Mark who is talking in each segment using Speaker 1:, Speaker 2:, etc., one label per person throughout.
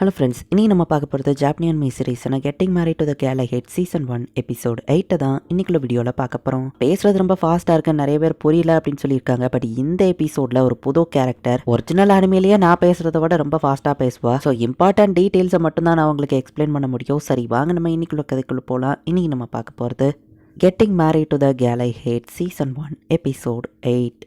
Speaker 1: Hello friends இன்றைக்கி நம்ம பார்க்க போகிறது ஜாப்னியன் me getting Mary to the கேலை head season one episode எயிட்டை தான் இன்றைக்குள்ள வீடியோவில் பார்க்க போகிறோம் பேசுறது ரொம்ப ஃபாஸ்ட்டாக இருக்கு. நிறைய பேர் புரியல அப்படின்னு சொல்லியிருக்காங்க. பட் இந்த எபிசோடில் ஒரு புது கேரக்டர் ஒரிஜினல் அனிமையிலேயே நான் பேசுகிறத விட ரொம்ப ஃபாஸ்ட்டாக பேசுவா. ஸோ இம்பார்ட்டன்ட் டீட்டெயில்ஸை மட்டும் தான் நான் உங்களுக்கு எக்ஸ்பிளைன் பண்ண முடியும். சரி வாங்க நம்ம இன்றைக்குள்ள கதைக்குள்ளே போகலாம் இன்றைக்கி நம்ம பார்க்க போகிறது getting Mary to the கேலை head season one episode eight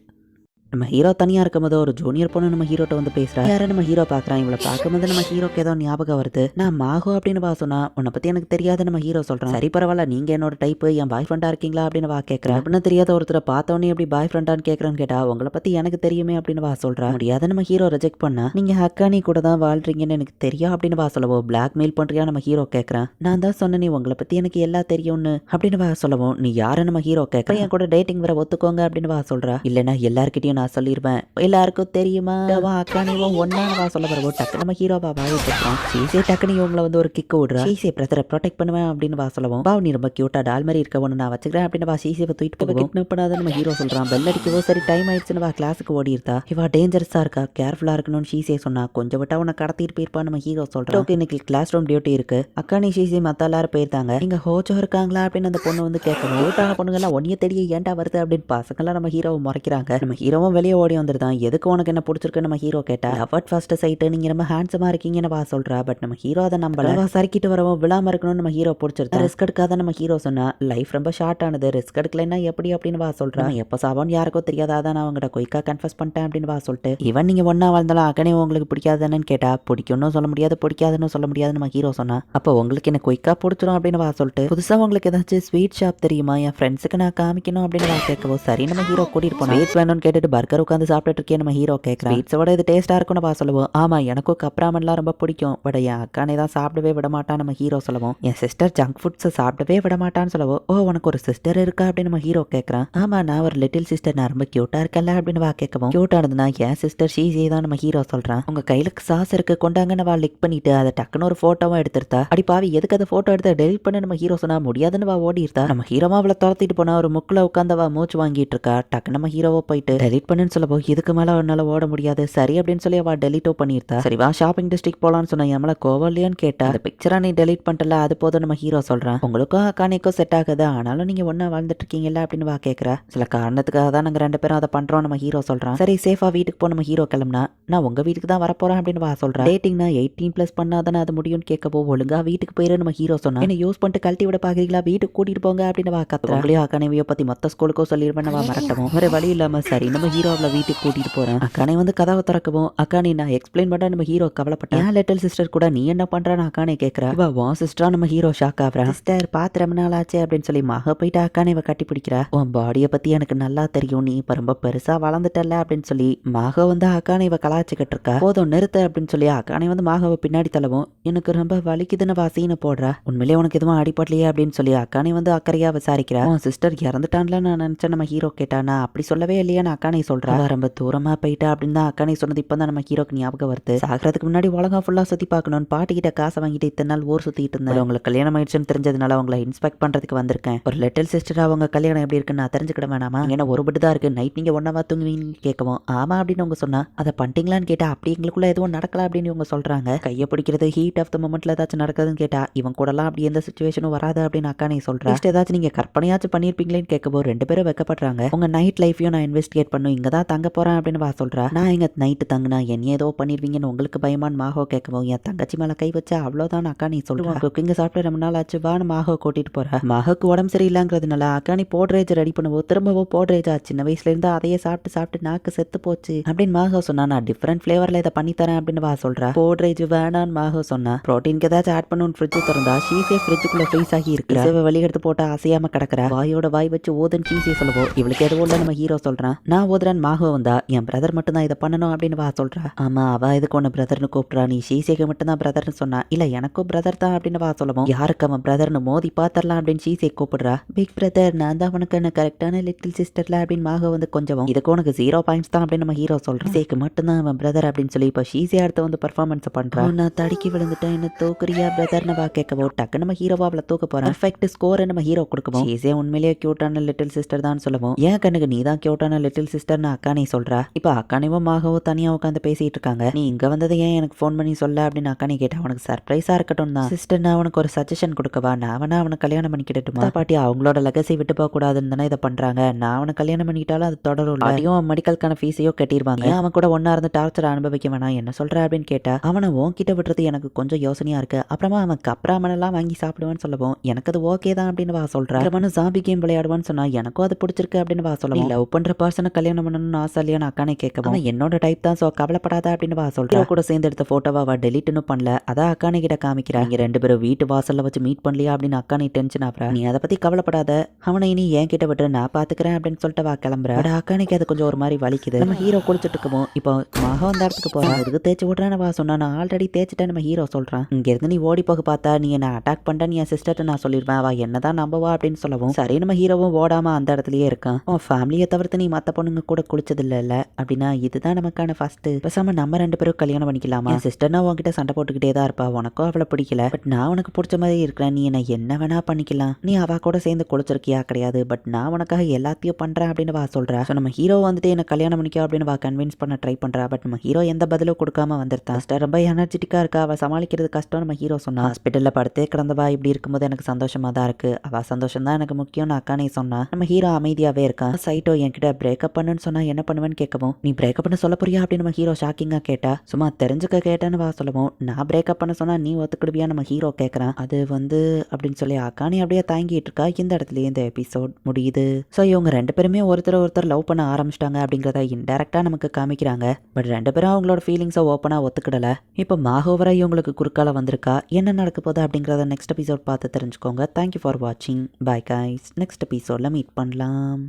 Speaker 1: நம்ம ஹீரோ தனியாக இருக்கும்போது ஒரு ஜூனியர் பொண்ணு நம்ம ஹீரோட்ட வந்து பேசுகிறா யாரை நம்ம ஹீரோ பார்க்குறான் இவ்வளோ பார்க்கும்போது நம்ம ஹீரோக்கு ஏதோ ஞாபகம் வருது. நான் மாகோ அப்படின்னு பா சொன்னா உன்னை பற்றி எனக்கு தெரியாத நம்ம ஹீரோ சொல்கிறேன் சரி பரவாயில்ல நீங்கள் என்னோட டைப்பு என் பாய் ஃப்ரெண்டாக இருக்கீங்களா அப்படின்னு வா கேட்குறேன் அப்படின்னு தெரியாத ஒருத்தரை பார்த்தோன்னே எப்படி பாய் ஃப்ரெண்டான்னு கேட்குறேன்னு கேட்டா உங்களை பற்றி எனக்கு தெரியுமே அப்படின்னு வா சொல்கிறேன் முடியாத நம்ம ஹீரோ ரிஜெக்ட் பண்ணா நீங்கள் ஹக்கானி கூட தான் வாழ்றீங்கன்னு எனக்கு தெரியும் அப்படின்னு வா சொல்லவோ. பிளாக் மெயில் பண்ணுறியா நம்ம ஹீரோ கேட்குறேன் நான் தான் சொன்னேன் நீ உங்களை பற்றி எனக்கு எல்லாம் தெரியும்னு அப்படின்னு வா சொல்லவும் நீ யாரை நம்ம ஹீரோ கேட்குறேன் என் கூட டேட்டிங் வர ஒத்துக்கோங்க அப்படின்னு வா சொல்கிறா இல்லைன்னா எல்லாருக்கிட்டையும் நான் சொல்லிடுவேன் எல்லாருக்கும் தெரியுமா? வா அக்கா நீ ஒன்னா வா சொல்ல வரவோ டக்கு நம்ம ஹீரோவா வாய் வச்சுக்கிறோம் சீசே டக்குனு இவங்களை வந்து ஒரு கிக்கு விடுறா சீசே பிரதரை ப்ரொடெக்ட் பண்ணுவேன் அப்படின்னு வா சொல்லவும். வா நீ ரொம்ப கியூட்டா டால் மாதிரி இருக்க. ஒன்று நான் வச்சுக்கிறேன் அப்படின்னு வா சீசேவை தூக்கிட்டு போக கிட்னப் பண்ணாத நம்ம ஹீரோ சொல்றான். பெல் அடிக்கவோ சரி டைம் ஆயிடுச்சுன்னு வா கிளாஸுக்கு ஓடி இருந்தா. இவா டேஞ்சரஸா இருக்கா? கேர்ஃபுல்லா இருக்கணும்னு ஷீசே சொன்னா. கொஞ்சம் விட்டா உன்னை கடத்திட்டு போயிருப்பா நம்ம ஹீரோ சொல்றான். ஓகே இன்னைக்கு கிளாஸ் ரூம் டியூட்டி இருக்கு. அக்கா நீ ஷீசே மத்த எல்லாரும் போயிருந்தாங்க இங்க ஹோச்சோ இருக்காங்களா அப்படின்னு அந்த பொண்ணு வந்து கேட்கணும். ஓட்டான பொண்ணுங்கெல்லாம் ஒன்னிய தெரிய ஏன்டா வருது அப்படின்னு பசங்களாம் நம்ம ஹீரோவை முறைக்கிறாங்க. நம்ம ஹீரோவும் வெளியே ஓடி வந்துருதான் எதுக்கு உனக்கு என்ன பிடிச்சிருக்கு நம்ம ஹீரோ கேட்டா? லவ் ஃபர்ஸ்ட் சைட்டு நீங்க ரொம்ப ஹேண்ட்ஸமா இருக்கீங்கன்னு வா சொல்றா. பட் நம்ம ஹீரோ அதை நம்பல. சறுக்கிட்டு வரவும் விழாம இருக்கணும்னு நம்ம ஹீரோ பிடிச்சிருந்தா. ரிஸ்க் எடுக்காத நம்ம ஹீரோ சொன்னா லைஃப் ரொம்ப ஷார்ட் ஆனது. ரிஸ்க் எடுக்கலைன்னா எப்படி? அப்படின்னு வா சொல்றா. எப்போ சாவோன்னு யாருக்கும் தெரியாதா. அதான் நான் அவங்ககிட்ட குயிக்கா கன்ஃபஸ் பண்ணிட்டேன் அப்படின்னு வா சொல்லிட்டு. இவன் நீங்க ஒன்னா வாழ்ந்தாலும் அகனே உங்களுக்கு பிடிக்காதுன்னு கேட்டா பிடிக்கும்னு சொல்ல முடியாது பிடிக்காதுன்னு சொல்ல முடியாது நம்ம ஹீரோ சொன்னா அப்போ உங்களுக்கு என்ன குயிக்கா பிடிச்சிடும் அப்படின்னு வா சொல்லிட்டு. புதுசா உங்களுக்கு ஏதாச்சும் ஸ்வீட் ஷாப் தெரியுமா? என் ஃப்ரெண்ட்ஸுக்கு நான் காமிக்கணும் அப்படின்னு வா கேட்கவோ சரி நம்ம ஹீரோ கூட்டிட்டு போனோம் ஸ்வீட்ஸ் வேணும்னு கேட்டுட்டு பர்கர் உட்காந்து சாப்பிட்டுட்டு இருக்கேன் நம்ம ஹீரோ கேட்குறேன் ஸ்வீட்ஸோட இது டேஸ்ட்டாக இருக்கும்னு பா சொல்லுவோம். ஆமாம் எனக்கும் கப்ராமன்லாம் ரொம்ப பிடிக்கும். பட் என் அக்கானே தான் சாப்பிடவே விட மாட்டான் நம்ம ஹீரோ சொல்லுவோம். என் சிஸ்டர் ஜங்க் ஃபுட்ஸை சாப்பிடவே விட மாட்டான்னு சொல்லுவோம். ஓ உனக்கு ஒரு சிஸ்டர் இருக்கா அப்படின்னு நம்ம ஹீரோ கேட்குறான் ஆமாம் நான் ஒரு லிட்டில் சிஸ்டர் நான் ரொம்ப க்யூட்டாக இருக்கல அப்படின்னு வா கேட்கவும். க்யூட்டானதுன்னா என் சிஸ்டர் ஷீஸே தான் நம்ம ஹீரோ சொல்கிறான் உங்கள் கையில் சாஸ் இருக்கு கொண்டாங்கன்னு வா லிக் பண்ணிட்டு அதை டக்குன்னு ஒரு ஃபோட்டோவும் எடுத்துருத்தா. அடி பாவி எதுக்கு அதை ஃபோட்டோ எடுத்து டெலிட் பண்ண நம்ம ஹீரோ சொன்னா முடியாதுன்னு வா ஓடி இருந்தா நம்ம ஹீரோவா அவளை துரத்திட்டு போனா ஒரு முக்கில் உட்காந்து மூச்சு வாங்கிட்டு இருக்கா. டக்கு நம்ம ஹீரோவை போயிட்டு டெலிட் பண்ணுன்னு சொல்லவோ இதுக்கு மேலே அவனால ஓட முடியாது. சரி அப்படின்னு சொல்லி அவள் டெலிட்டோ பண்ணியிருந்தா சரி வா ஷாப்பிங் டிஸ்ட்ரிக்ட் போகலான்னு சொன்ன எம்மள கோவம் இல்லையான்னு கேட்டா அந்த பிக்சரா நீ டெலிட் பண்ணிட்டல அது போதும் நம்ம ஹீரோ சொல்றான் உங்களுக்கும் அக்கானிக்கும் செட் ஆகுது. ஆனாலும் நீங்க ஒன்றா வாழ்ந்துட்டு இருக்கீங்கல்ல அப்படின்னு வா கேட்குறா சில காரணத்துக்காக தான் நாங்கள் ரெண்டு பேரும் அதை பண்றோம் நம்ம ஹீரோ சொல்றான் சரி சேஃபா வீட்டுக்கு போ நம்ம ஹீரோ கிளம்புனா நான் உங்க வீட்டுக்கு தான் வரப்போறேன் அப்படின்னு வா சொல்றேன் டேட்டிங்னா எயிட்டீன் ப்ளஸ் பண்ணாதானே அது முடியும்னு கேட்கப்போ ஒழுங்கா வீட்டுக்கு போயிரு நம்ம ஹீரோ சொன்னா. என்ன யூஸ் பண்ணிட்டு கழட்டி விட பாக்குறீங்களா? வீட்டுக்கு கூட்டிட்டு போங்க அப்படின்னு வா கத்துறா. உங்களையும் அக்கானைவியோ பத்தி மொத்த ஸ்கூலுக்கோ சொல்லிடுவேன் வா மறட்டவும் வேற வழி இல்லாம சரி நம்ம ஹீரோ அவளை வீட்டுக்கு கூட்டிட்டு போறேன். அக்கானை வந்து கதவை திறக்கவும் அக்கானி நான் எக்ஸ்பிளைன் பண்ண நம்ம ஹீரோ கவலைப்பட்டேன். என் லிட்டில் சிஸ்டர் கூட நீ என்ன பண்றான்னு அக்கானே கேட்கறா இவ உன் சிஸ்டரா நம்ம ஹீரோ ஷாக் ஆகுறா. சிஸ்டர் பார்த்து ரொம்ப நாள் ஆச்சு அப்படின்னு சொல்லி மக போயிட்டு அக்கானே இவ கட்டி பிடிக்கிறா. உன் பாடியை பத்தி எனக்கு நல்லா தெரியும். நீ இப்ப ரொம்ப பெருசா வளர்ந்துட்டல அப்படின்னு சொல்லி மக வந்து அக்கானே இவ கலாச்சிக்கிட்டு இருக்கா. போதும் நிறுத்த அப்படின்னு சொல்லி அக்கானே வந்து மகவை பின்னாடி தள்ளவும் எனக்கு ரொம்ப வலிக்குதுன்னு வாசின்னு போடுறா. உண்மையிலேயே உனக்கு எதுவும் அடிபடலையே? அப்படின்னு சொல்லி அக்கானே வந்து அக்கறையா விசாரிக்கிறா. உன் சிஸ்டர் இறந்துட்டான்ல நான் நினைச்சேன் நம்ம ஹீரோ கேட்டா. நான் அப்படி சொல்லவே இல்லையான்னு அக்கானே சொல்றா. அவ ரொம்ப தூரமா போயிட்டா அப்படின்னு தான் அக்கானே சொன்னது. இப்போ தான் நம்ம ஹீரோக்கு ஞாபகம் வருது. சாகிறதுக்கு முன்னாடி உலகம் ஃபுல்லா சுத்தி பார்க்கணும்னு பாட்டிக்கிட்ட காசை வாங்கிட்டு இத்தனை நாள் ஊர் சுத்திட்டு இருந்தேன். உங்களுக்கு கல்யாணம் ஆயிடுச்சுன்னு தெரிஞ்சதுனால உங்களை இன்ஸ்பெக்ட் பண்றதுக்கு வந்திருக்கேன். ஒரு லிட்டில் சிஸ்டர் அவங்க கல்யாணம் எப்படி இருக்குன்னு நான் தெரிஞ்சுக்கிட வேணாமா? ஏன்னா ஒரு பட்டு தான் இருக்கு. நைட் நீங்க ஒன்னவா தூங்குவீங்கன்னு கேட்கவும் ஆமா அப்படின்னு அவங்க சொன்னா அதை பண்ணிட்டீங்களான்னு கேட்டா அப்படி எங்களுக்குள்ள எதுவும் நடக்கல அப்படின்னு இவங்க சொல்றாங்க. கையை பிடிக்கிறது ஹீட் ஆஃப் த மொமெண்ட்ல ஏதாச்சும் நடக்குதுன்னு கேட்டா இவன் கூடலாம் அப்படி எந்த சுச்சுவேஷனும் வராது அப்படின்னு அக்கா நீ சொல்றேன் ஏதாச்சும் நீங்க கற்பனையாச்சும் பண்ணிருப்பீங்களேன்னு கேட்கவும் ரெண்டு பேரும் வைக்கப்படுறாங்க. உங்க நைட் லைஃபையும் நான் இன்வெஸ்டிகேட் பண்ணும் இங்க தான் தங்க போறேன் அப்படின்னு வா சொல்றா. நான் இங்க நைட்டு தங்குனா என்ன ஏதோ பண்ணிருவீங்கன்னு உங்களுக்கு பயமான் மாகோ கேட்கவும் என் தங்கச்சி மேல கை வச்சா அவ்வளவுதான் அக்கா நீ சொல்லுவா குக்கிங்க சாப்பிட்டு ரொம்ப நாள் ஆச்சு வான்னு மாகோ கூட்டிட்டு போறா. மகக்கு உடம்பு சரியில்லைங்கிறதுனால அக்கா நீ போட்ரேஜ் ரெடி பண்ணுவோம் திரும்பவும் போட்ரேஜ் ஆச்சு சின்ன வயசுல இருந்து அதையே சாப்பிட்டு சாப்பிட்டு நாக்கு செத்து போச்சு அப்படின்னு மாகோ சொன்னா நான் டிஃப்ரெண்ட் ஃபிளேவர்ல இதை பண்ணி தரேன் அப்படின்னு வா சொல்றா. போட்ரேஜ் வேணான்னு மாகோ சொன்னா ப்ரோட்டீனுக்கு ஏதாச்சும் ஆட் பண்ணுன்னு ஃப்ரிட்ஜ் திறந்தா ஷீஸே ஃப்ரிட்ஜுக்குள்ள ஃப்ரீஸ் ஆகி இருக்கு? இசைவை வெளியெடுத்து போட்டு அசையாம கிடக்குறா. வாயோட வாய் வச்சு ஓதுன்னு சீஸே சொல்லுவோம் இவளுக்கு எதுவும் இல்லை நம்ம ஹீரோ சொல்றான். நான் சகோதரன் மாகவ வந்தா என் பிரதர் மட்டும் தான் இதை பண்ணணும் அப்படின்னு வா சொல்றா. ஆமா அவ இதுக்கு ஒன்று பிரதர்னு கூப்பிட்றா? நீ ஷீசேக்கு மட்டும் தான் பிரதர்னு சொன்னா. இல்ல எனக்கும் பிரதர் தான் அப்படின்னு வா சொல்லவும். யாருக்கு அவன் பிரதர்னு மோதி பாத்திரலாம் அப்படின்னு சீசே கூப்பிடுறா. பிக் பிரதர் நான் தான் உனக்கு என்ன கரெக்டான லிட்டில் சிஸ்டர்ல அப்படின்னு மாகவ வந்து கொஞ்சம் இதுக்கு உனக்கு ஜீரோ பாயிண்ட்ஸ் தான் அப்படின்னு நம்ம ஹீரோ சொல்றேன் சேக்கு மட்டும்தான் அவன் பிரதர் அப்படின்னு சொல்லி இப்போ ஷீசே அடுத்து வந்து பர்ஃபார்மன்ஸ் பண்றான் நான் தடுக்கி விழுந்துட்டேன். என்ன தூக்குறியா பிரதர்னு வா கேட்கவோ டக்கு நம்ம ஹீரோவா அவளை தூக்க போறான் பர்ஃபெக்ட் ஸ்கோர் நம்ம ஹீரோ கொடுக்கவும் ஷீசே உண்மையிலேயே கியூட்டான லிட்டில் சிஸ்டர் தான் சொல்லவும். ஏன் கண்ணுக்கு நீ தான் கியூட்டான லிட்டில் சிஸ்டர் சிஸ்டர்னு அக்கானி சொல்றா. இப்போ அக்கானிவும் மாகவும் தனியா உட்காந்து பேசிட்டு இருக்காங்க. நீ இங்க வந்தது ஏன் எனக்கு ஃபோன் பண்ணி சொல்ல அப்படின்னு அக்கானி கேட்டா அவனுக்கு சர்ப்ரைஸா இருக்கட்டும் தான். சிஸ்டர் நான் அவனுக்கு ஒரு சஜஷன் கொடுக்கவா நான் வேணா அவனை கல்யாணம் பண்ணிக்கிட்டுமா பாட்டி அவங்களோட லெகசி விட்டு போக கூடாதுன்னு தானே இதை பண்றாங்க. நான் அவனை கல்யாணம் பண்ணிக்கிட்டாலும் அது தொடரும் அதையும் மெடிக்கலுக்கான ஃபீஸையோ கட்டிடுவாங்க. அவன் கூட ஒன்னா இருந்து டார்ச்சர் அனுபவிக்க வேணாம்? என்ன சொல்ற அப்படின்னு கேட்டா அவனை உன்கிட்ட விடுறது எனக்கு கொஞ்சம் யோசனையா இருக்கு. அப்புறமா அவன் கப்ராமனெல்லாம் வாங்கி சாப்பிடுவான்னு சொல்லவும் எனக்கு அது ஓகே தான் அப்படின்னு வா சொல்றேன் அவனும் ஜாம்பி கேம் விளையாடுவான்னு சொன்னா எனக்கும் அது பிடிச்சிருக்கு அப்படின்னு வா சொல்லவும். லவ் பண்ற பர்சனை கல்யாணம் பண்ணணும்னு ஆசை இல்லையா அக்கானே கேட்கவும் என்னோட டைப் தான் ஸோ கவலைப்படாத அப்படின்னு வா சொல்றேன் கூட சேர்ந்து எடுத்த போட்டோவா அவ டெலிட்னு பண்ணல. அதான் அக்கானே கிட்ட காமிக்கிறா. நீங்க ரெண்டு பேரும் வீட்டு வாசல்ல வச்சு மீட் பண்ணலையா அப்படின்னு அக்கானே டென்ஷன் ஆகுறா. நீ அதை பத்தி கவலைப்படாத. அவனை இனி என் கிட்ட விட்டு நான் பாத்துக்கிறேன் அப்படின்னு சொல்லிட்டு வா கிளம்புற. அட அக்கானிக்கு அது கொஞ்சம் ஒரு மாதிரி வலிக்குது. நம்ம ஹீரோ குளிச்சுட்டு இருக்கவும் இப்போ மகா அந்த இடத்துக்கு போறான் அதுக்கு தேய்ச்சி விட்றேன்னு வா சொன்னா நான் ஆல்ரெடி தேய்ச்சிட்டேன் நம்ம ஹீரோ சொல்றான் இங்க இருந்து நீ ஓடி போக பார்த்தா நீ என்ன அட்டாக் பண்ண நீ என் சிஸ்டர்ட்ட நான் சொல்லிடுவேன். அவ என்னதான் நம்பவா அப்படின்னு சொல்லவும். சரி நம்ம ஹீரோவும் ஓடாம அந்த இடத்துலயே இருக்கான். உன் ஃபேமிலியை தவிர்த்து நீ மத்த பொண்ணுங்க கூட குளிச்சதில்ல அப்படின்னா இதுதான் நமக்கான ஃபர்ஸ்ட் பேசாம நம்ம ரெண்டு பேரும் கல்யாணம் பண்ணிக்கலாமா? சிஸ்டர்னா உன்கிட்ட சண்டை போட்டுக்கிட்டே தான் இருப்பா. உனக்கும் அவளை பிடிக்கல. பட் நான் உனக்கு பிடிச்ச மாதிரி இருக்கிறேன். நீ என்ன என்ன வேணா பண்ணிக்கலாம். நீ அவ கூட சேர்ந்து குளிச்சிருக்கியா? கிடையாது. பட் நான் உனக்காக எல்லாத்தையும் பண்றேன் அப்படின்னு வா சொல்றா. ஸோ நம்ம ஹீரோ வந்துட்டு என்ன கல்யாணம் பண்ணிக்கோ அப்படின்னு வா கன்வின்ஸ் பண்ண ட்ரை பண்றா. பட் நம்ம ஹீரோ எந்த பதிலும் கொடுக்காம வந்திருந்தா? சிஸ்டர் ரொம்ப எனர்ஜெட்டிக்கா இருக்கா. அவ சமாளிக்கிறது கஷ்டம் நம்ம ஹீரோ சொன்னா. ஹாஸ்பிட்டல்ல படுத்தே கிடந்தவா? இப்படி இருக்கும்போது எனக்கு சந்தோஷமா தான் இருக்கு. அவ சந்தோஷம் தான் எனக்கு முக்கியம்னு அக்கானே சொன்னா. நம்ம ஹீரோ அமைதியாவே இருக்கான் சைட்டோ என்கிட்ட பிரேக்கப் பண்ணுன்னு சொன்னால் என்ன பண்ணுவேன்னு கேட்கவும் நீ பிரேக்கப் பண்ண சொல்ல போறியா? அப்படின்னு நம்ம ஹீரோ ஷாக்கிங்காக கேட்டா சும்மா தெரிஞ்சுக்க கேட்டேன்னு வா சொல்லவும். நான் பிரேக்கப் பண்ண சொன்னால் நீ ஒத்துக்கிடுவியா? நம்ம ஹீரோ கேட்குறான். அது வந்து அப்படின்னு சொல்லி அக்கானி அப்படியே தாங்கிட்டு இருக்கா. இந்த இடத்துலயே இந்த எபிசோட் முடியுது. ஸோ இவங்க ரெண்டு பேருமே ஒருத்தர் ஒருத்தர் லவ் பண்ண ஆரம்பிச்சிட்டாங்க அப்படிங்கிறத இன்டெரக்டாக நமக்கு காமிக்கிறாங்க. பட் ரெண்டு பேரும் அவங்களோட ஃபீலிங்ஸை ஓப்பனாக ஒத்துக்கிடலை. இப்போ மாகோவரா இவங்களுக்கு குறுக்கால வந்திருக்கா? என்ன நடக்க போகுது அப்படிங்கிறத நெக்ஸ்ட் எபிசோட் பார்த்து தெரிஞ்சுக்கோங்க. தேங்க்யூ ஃபார் வாட்சிங் பை கைஸ் நெக்ஸ்ட் எபிசோடில் மீட் பண்ணலாம்.